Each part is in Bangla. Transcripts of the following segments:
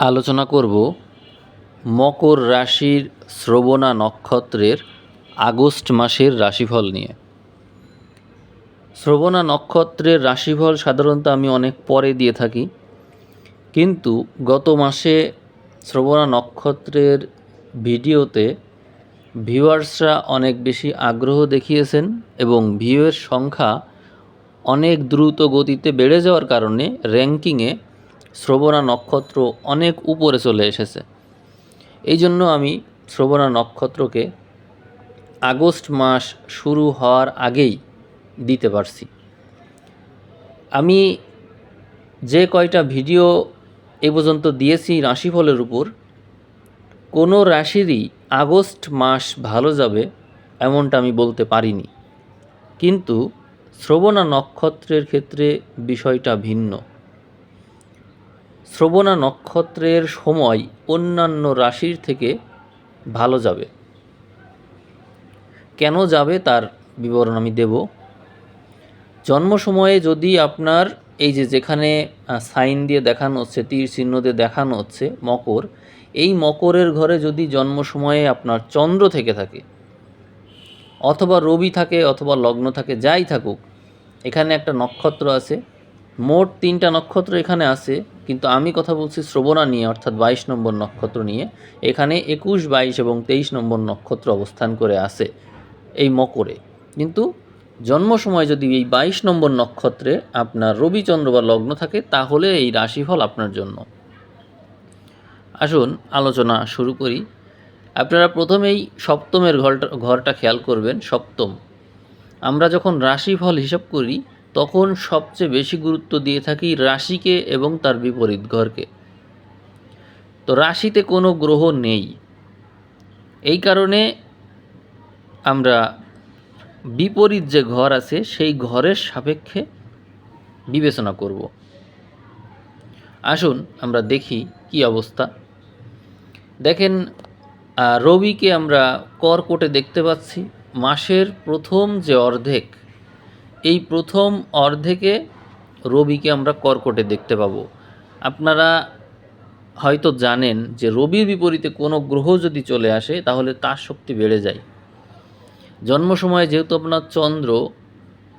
আলোচনা করব মকর রাশির শ্রবণা নক্ষত্রের আগস্ট মাসের রাশিফল নিয়ে। শ্রবণা নক্ষত্রের রাশিফল সাধারণত আমি অনেক পরে দিয়ে থাকি, কিন্তু গত মাসে শ্রবণা নক্ষত্রের ভিডিওতে ভিউয়ার্সরা অনেক বেশি আগ্রহ দেখিয়েছেন এবং ভিউয়ের সংখ্যা অনেক দ্রুত গতিতে বেড়ে যাওয়ার কারণে র্যাঙ্কিংয়ে শ্রবণা নক্ষত্র অনেক উপরে চলে এসেছে। এই জন্য আমি শ্রবণা নক্ষত্রকে আগস্ট মাস শুরু হওয়ার আগেই দিতে পারছি। আমি যে কয়টা ভিডিও এ পর্যন্ত দিয়েছি রাশিফলের উপর, কোনো রাশিরই আগস্ট মাস ভালো যাবে এমনটা আমি বলতে পারিনি। কিন্তু শ্রবণা নক্ষত্রের ক্ষেত্রে বিষয়টা ভিন্ন। শ্রবণা নক্ষত্রের সময় অন্যান্য রাশির থেকে ভালো যাবে। কেন যাবে তার বিবরণ আমি দেব। জন্ম সময়ে যদি আপনার এই যে যেখানে সাইন দিয়ে দেখানো হচ্ছে, তীর চিহ্ন দিয়ে দেখানো হচ্ছে, মকর, এই মকরের ঘরে যদি জন্ম সময়ে আপনার চন্দ্র থেকে থাকে, অথবা রবি থাকে, অথবা লগ্ন থাকে, যাই থাকুক, এখানে একটা নক্ষত্র আছে। মোট তিনটা নক্ষত্র এখানে আছে। কিন্তু আমি কথা বলছি শ্রবণা নিয়ে, অর্থাৎ বাইশ নম্বর নক্ষত্র নিয়ে। এখানে একুশ, বাইশ এবং তেইশ নম্বর নক্ষত্র অবস্থান করে আছে এই মকরে। কিন্তু জন্ম সময় যদি এই বাইশ নম্বর নক্ষত্রে আপনার রবিচন্দ্র বা লগ্ন থাকে, তাহলে এই রাশিফল আপনার জন্য। আসুন আলোচনা শুরু করি। আপনারা প্রথমেই সপ্তমের ঘরটা ঘরটা খেয়াল করবেন, সপ্তম। আমরা যখন রাশিফল হিসাব করি তখন সবচেয়ে বেশি গুরুত্ব দিয়ে থাকি রাশিকে এবং তার বিপরীত ঘরকে। তো রাশিতে কোনো গ্রহ নেই। এই কারণে আমরা বিপরীত যে ঘর আছে, সেই ঘরের সাপেক্ষে বিবেচনা করব। আসুন আমরা দেখি কি অবস্থা। দেখেন রবিকে আমরা কর্কটে দেখতে পাচ্ছি। মাসের প্রথম যে অর্ধেক এই প্রথম অর্ধেকে রবিকে আমরা কর্কটে দেখতে পাবো। আপনারা হয়তো জানেন যে রবির বিপরীতে কোনো গ্রহ যদি চলে আসে, তাহলে তার শক্তি বেড়ে যায়। জন্ম সময়ে যেহেতু আপনার চন্দ্র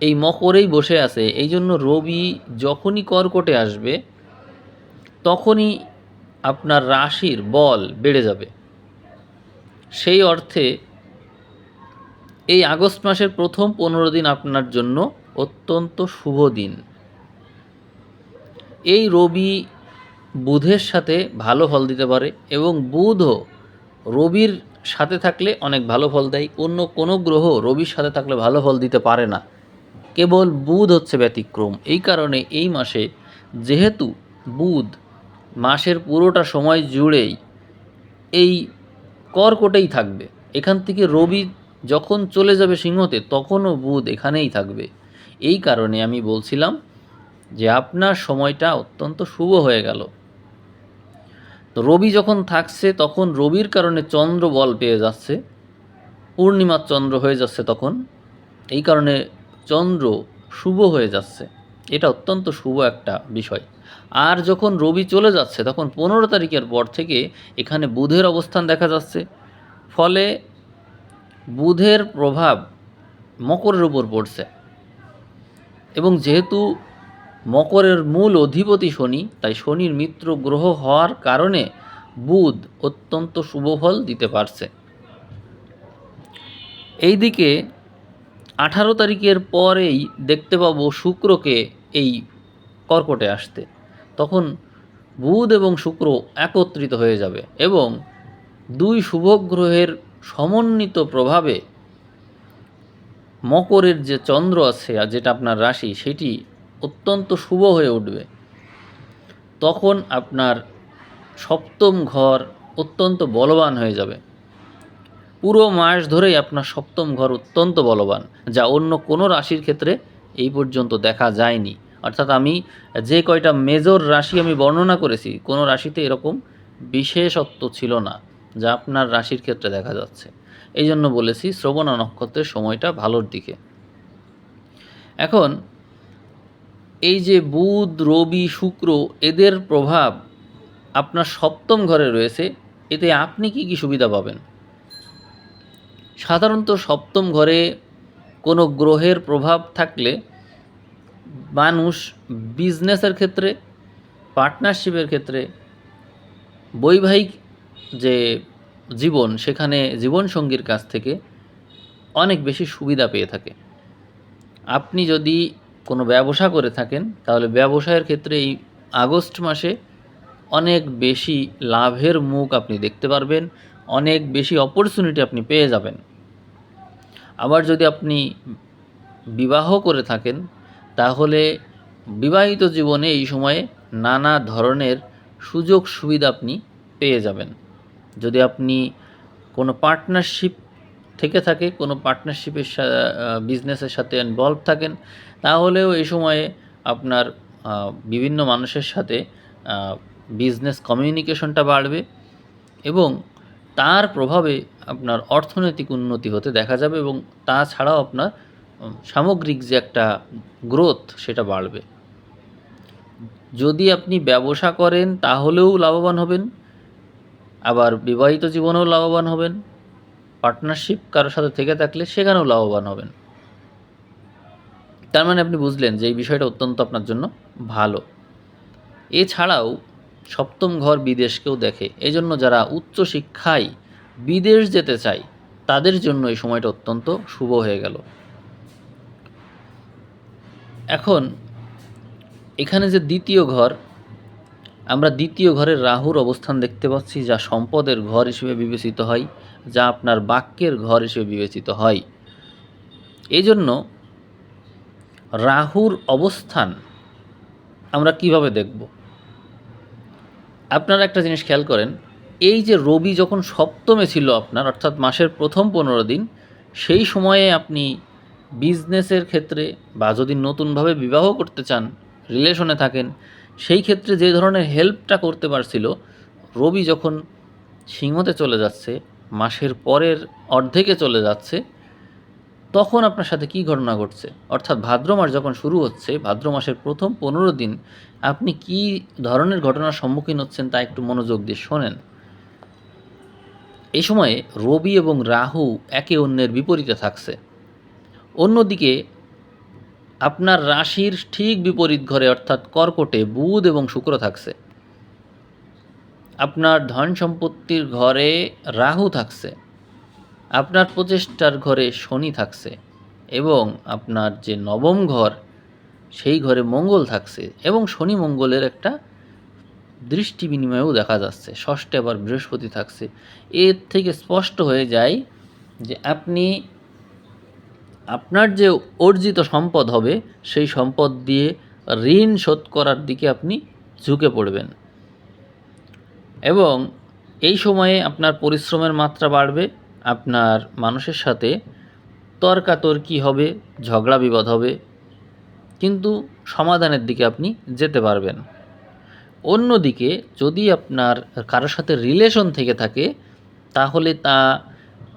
এই মকরেই বসে আছে, এই জন্য রবি যখনই কর্কটে আসবে, তখনই আপনার রাশির বল বেড়ে যাবে। সেই অর্থে এই আগস্ট মাসের প্রথম পনেরো দিন আপনার জন্য অত্যন্ত শুভ দিন। এই রবি বুধের সাথে ভালো ফল দিতে পারে এবং বুধও রবির সাথে থাকলে অনেক ভালো ফল দেয়। অন্য কোনো গ্রহ রবির সাথে থাকলে ভালো ফল দিতে পারে না। কেবল বুধ হচ্ছে ব্যতিক্রম। এই কারণে এই মাসে যেহেতু বুধ মাসের পুরোটা সময় জুড়েই এই কর্কটেই থাকবে, এখান থেকে রবি যখন চলে যাবে সিংহতে, তখনও বুধ এখানেই থাকবে। এই কারণে আমি বলছিলাম যে আপনার সময়টা অত্যন্ত শুভ হয়ে গেল। তো রবি যখন থাকছে, তখন রবির কারণে চন্দ্র বল পেয়ে যাচ্ছে। পূর্ণিমার চন্দ্র হয়ে যাচ্ছে তখন। এই কারণে চন্দ্র শুভ হয়ে যাচ্ছে। এটা অত্যন্ত শুভ একটা বিষয়। আর যখন রবি চলে যাচ্ছে, তখন পনেরো তারিখের পর থেকে এখানে বুধের অবস্থান দেখা যাচ্ছে। ফলে বুধের প্রভাব মকরের উপর পড়ছে। এবং যেহেতু মকরের মূল অধিপতি শনি, তাই শনির মিত্র গ্রহ হওয়ার কারণে বুধ অত্যন্ত শুভ ফল দিতে পারছে। এইদিকে আঠারো তারিখের পরেই দেখতে পাবো শুক্রকে এই কর্কটে আসতে। তখন বুধ এবং শুক্র একত্রিত হয়ে যাবে এবং দুই শুভ গ্রহের সমন্বিত প্রভাবে মকরের যে চন্দ্র আছে আর যেটা আপনার রাশি, সেটি অত্যন্ত শুভ হয়ে উঠবে। তখন আপনার সপ্তম ঘর অত্যন্ত বলবান হয়ে যাবে। পুরো মাস ধরেই আপনার সপ্তম ঘর অত্যন্ত বলবান, যা অন্য কোনো রাশির ক্ষেত্রে এই পর্যন্ত দেখা যায়নি। অর্থাৎ আমি যে কয়টা মেজর রাশি আমি বর্ণনা করেছি, কোনো রাশিতে এরকম বিশেষত্ব ছিল না। যা আপনার রাশির ক্ষেত্রে দেখা যাচ্ছে। এই জন্য বলেছি শ্রবণা নক্ষত্রের সময়টা ভালোর দিকে। এখন এই যে বুধ, রবি, শুক্র, এদের প্রভাব আপনার সপ্তম ঘরে রয়েছে, এতে আপনি কি কি সুবিধা পাবেন? সাধারণত সপ্তম ঘরে কোনো গ্রহের প্রভাব থাকলে মানুষ বিজনেসের ক্ষেত্রে পার্টনারশিপের ক্ষেত্রে, বৈবাহিক যে জীবন, সেখানে জীবনসঙ্গীর কাছ থেকে অনেক বেশি সুবিধা পেয়ে থাকে। আপনি যদি কোনো ব্যবসা করে থাকেন, তাহলে ব্যবসায়ের ক্ষেত্রে এই আগস্ট মাসে অনেক বেশি লাভের মুখ আপনি দেখতে পারবেন, অনেক বেশি অপরচুনিটি আপনি পেয়ে যাবেন। আবার যদি আপনি বিবাহ করে থাকেন, তাহলে বিবাহিত জীবনে এই সময়ে নানা ধরনের সুযোগ সুবিধা আপনি পেয়ে যাবেন। যদি আপনি কোনো পার্টনারশিপ থেকে থাকে, কোনো পার্টনারশিপের বিজনেসের সাথে ইনভলভ থাকেন, তাহলেও এই সময়ে আপনার বিভিন্ন মানুষের সাথে বিজনেস কমিউনিকেশনটা বাড়বে এবং তার প্রভাবে আপনার অর্থনৈতিক উন্নতি হতে দেখা যাবে এবং তাছাড়াও আপনার সামগ্রিক যে একটা গ্রোথ সেটা বাড়বে। যদি আপনি ব্যবসা করেন, তাহলেও লাভবান হবেন। আবার বিবাহিত জীবনেও লাভবান হবেন। পার্টনারশিপ কারোর সাথে থেকে থাকলে সেখানেও লাভবান হবেন। তার মানে আপনি বুঝলেন যে এই বিষয়টা অত্যন্ত আপনার জন্য ভালো। এছাড়াও সপ্তম ঘর বিদেশকেও দেখে, এজন্য যারা উচ্চ শিক্ষায় বিদেশ যেতে চায়, তাদের জন্য এই সময়টা অত্যন্ত শুভ হয়ে গেল। এখন এখানে যে দ্বিতীয় ঘর আমরা দ্বিতীয় ঘরের রাহুর অবস্থান দেখতে পাচ্ছি, যা সম্পদের ঘর হিসেবে বিবেচিত হয়, যা আপনার বাক্যের ঘর হিসেবে বিবেচিত হয়। এই জন্য রাহুর অবস্থান আমরা কীভাবে দেখব? আপনারা একটা জিনিস খেয়াল করেন, এই যে রবি যখন সপ্তমে ছিল আপনার, অর্থাৎ মাসের প্রথম পনেরো দিন, সেই সময়ে আপনি বিজনেসের ক্ষেত্রে বা যদি নতুনভাবে বিবাহ করতে চান রিলেশনে থাকেন সেই ক্ষেত্রে যে ধরনের হেল্পটা করতে পারছিল, রবি যখন সিংহতে চলে যাচ্ছে, মাসের পরের অর্ধেকে চলে যাচ্ছে, তখন আপনার সাথে কী ঘটনা ঘটছে? অর্থাৎ ভাদ্র মাস যখন শুরু হচ্ছে, ভাদ্র মাসের প্রথম পনেরো দিন, আপনি কী ধরনের ঘটনার সম্মুখীন হচ্ছেন তা একটু মনোযোগ দিয়ে শোনেন। এই সময়ে রবি এবং রাহু একে অন্যের বিপরীতে থাকছে। অন্যদিকে আপনার রাশির ঠিক বিপরীত ঘরে অর্থাৎ কর্কটে বুধ এবং শুক্র থাকছে। আপনার ধন সম্পত্তির ঘরে রাহু থাকছে। আপনার প্রচেষ্টার ঘরে শনি থাকছে এবং আপনার যে নবম ঘর, সেই ঘরে মঙ্গল থাকছে এবং শনি মঙ্গলের একটা দৃষ্টি বিনিময়েও দেখা যাচ্ছে। ষষ্ঠে আবার বৃহস্পতি থাকছে। এর থেকে স্পষ্ট হয়ে যায় যে আপনি আপনার যে অর্জিত সম্পদ হবে, সেই সম্পদ দিয়ে ঋণ শোধ করার দিকে আপনি ঝুঁকে পড়বেন। এবং এই সময়ে আপনার পরিশ্রমের মাত্রা বাড়বে, আপনার মানুষের সাথে তর্কাতর্কি হবে, ঝগড়া বিবাদ হবে, কিন্তু সমাধানের দিকে আপনি যেতে পারবেন। অন্যদিকে যদি আপনার কারোর সাথে রিলেশন থেকে থাকে, তাহলে তা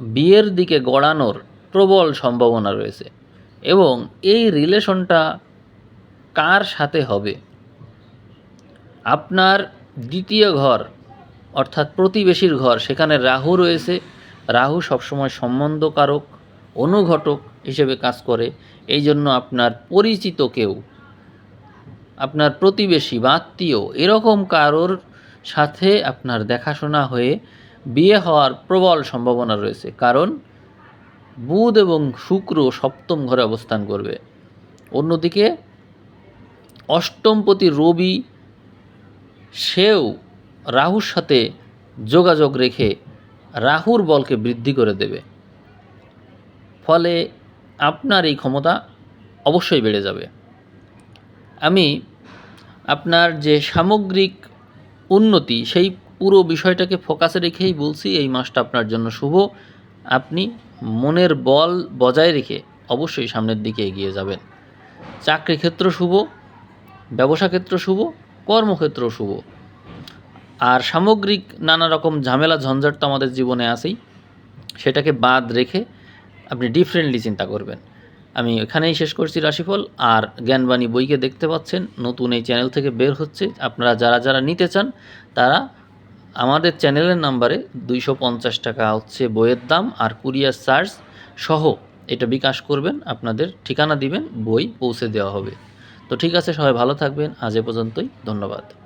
বিয়ের দিকে গড়ানোর প্রবল সম্ভাবনা রয়েছে। এবং এই রিলেশনটা কার সাথে হবে? আপনার দ্বিতীয় ঘর, অর্থাৎ প্রতিবেশীর ঘর, সেখানে রাহু রয়েছে। রাহু সবসময় সম্বন্ধকারক, অনুঘটক হিসেবে কাজ করে। এই জন্য আপনার পরিচিত কেউ, আপনার প্রতিবেশী বা আত্মীয়, এরকম কারোর সাথে আপনার দেখাশোনা হয়ে বিয়ে হওয়ার প্রবল সম্ভাবনা রয়েছে। কারণ বুধ এবং শুক্র সপ্তম ঘরে অবস্থান করবে। অন্যদিকে অষ্টমপতি রবি সেও রাহুর সাথে যোগাযোগ রেখে রাহুর বলকে বৃদ্ধি করে দেবে। ফলে আপনার এই ক্ষমতা অবশ্যই বেড়ে যাবে। আমি আপনার যে সামগ্রিক উন্নতি, সেই পুরো বিষয়টাকে ফোকাসে রেখেই বলছি, এই মাসটা আপনার জন্য শুভ। আপনি মনের বল বজায় রেখে অবশ্যই সামনের দিকে এগিয়ে যাবেন। চাকরি ক্ষেত্র শুভ, ব্যবসা ক্ষেত্র শুভ, কর্মক্ষেত্র শুভ। আর সামগ্রিক নানা রকম ঝামেলা, ঝঞ্ঝাট তো আমাদের জীবনে আসেই সেটাকে বাদ রেখে আপনি ডিফারেন্টলি চিন্তা করবেন। আমি এখানেই শেষ করছি রাশিফল। আর জ্ঞানবাণী বইকে দেখতে পাচ্ছেন। নতুন এই চ্যানেল থেকে বের হচ্ছে। আপনারা যারা যারা নিতে চান, তারা আমাদের চ্যানেলের নাম্বারে দুইশো পঞ্চাশ টাকা হচ্ছে বইয়ের দাম আর কুরিয়ার চার্জ সহ এটা বিকাশ করবেন, আপনাদের ঠিকানা দিবেন, বই পৌঁছে দেওয়া হবে। তো ঠিক আছে, সবাই ভালো থাকবেন। আজ এ পর্যন্তই, ধন্যবাদ।